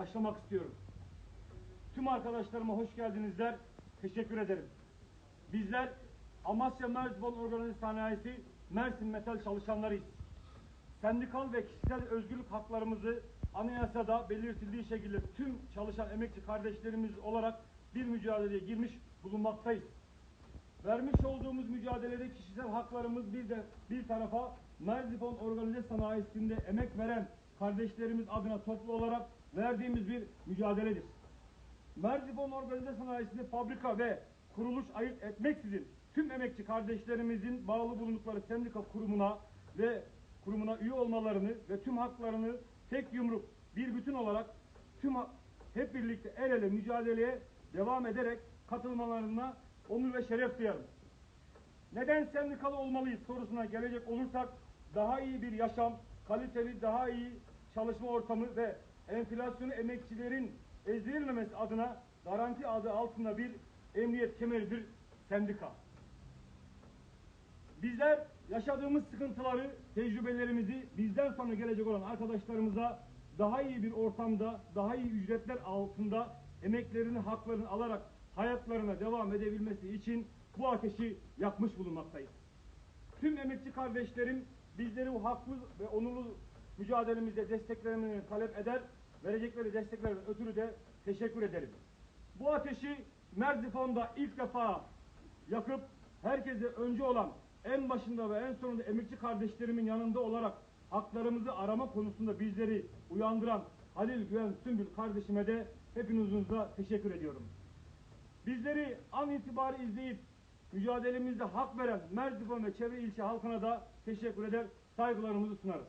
başlamak istiyorum. Tüm arkadaşlarıma hoş geldinizler. Teşekkür ederim. Bizler Amasya Merzbon Organize Sanayisi Mersin Metal çalışanlarıyız. Sendikal ve kişisel özgürlük haklarımızı anayasada belirtildiği şekilde tüm çalışan emekçi kardeşlerimiz olarak bir mücadeleye girmiş bulunmaktayız. Vermiş olduğumuz mücadelede kişisel haklarımız bir de bir tarafa Merzifon Organize Sanayisi'nde emek veren kardeşlerimiz adına toplu olarak verdiğimiz bir mücadeledir. Merzifon Organize Sanayisi'nde fabrika ve kuruluş ayırt etmeksizin tüm emekçi kardeşlerimizin bağlı bulundukları sendika kurumuna ve kurumuna üye olmalarını ve tüm haklarını tek yumruk bir bütün olarak tüm hep birlikte el ele mücadeleye devam ederek katılmalarına onur ve şeref duyarım. Neden sendikalı olmalıyız sorusuna gelecek olursak daha iyi bir yaşam, kaliteli daha iyi çalışma ortamı ve enflasyonu emekçilerin ezdirilmemesi adına garanti adı altında bir emniyet kemeridir sendika. Bizler yaşadığımız sıkıntıları, tecrübelerimizi bizden sonra gelecek olan arkadaşlarımıza daha iyi bir ortamda, daha iyi ücretler altında emeklerini, haklarını alarak hayatlarına devam edebilmesi için bu ateşi yakmış bulunmaktayız. Tüm emekçi kardeşlerim bizleri bu haklı ve onurlu mücadelemizde desteklerini talep eder, verecekleri desteklerden ötürü de teşekkür ederim. Bu ateşi Merzifon'da ilk defa yakıp herkese önce olan en başında ve en sonunda emekçi kardeşlerimin yanında olarak haklarımızı arama konusunda bizleri uyandıran Halil Güven Sümbül kardeşime de hepinizin teşekkür ediyorum. Bizleri an itibari izleyip mücadelemizde hak veren Merzifon ve çevre ilçe halkına da teşekkür eder, saygılarımızı sunarız.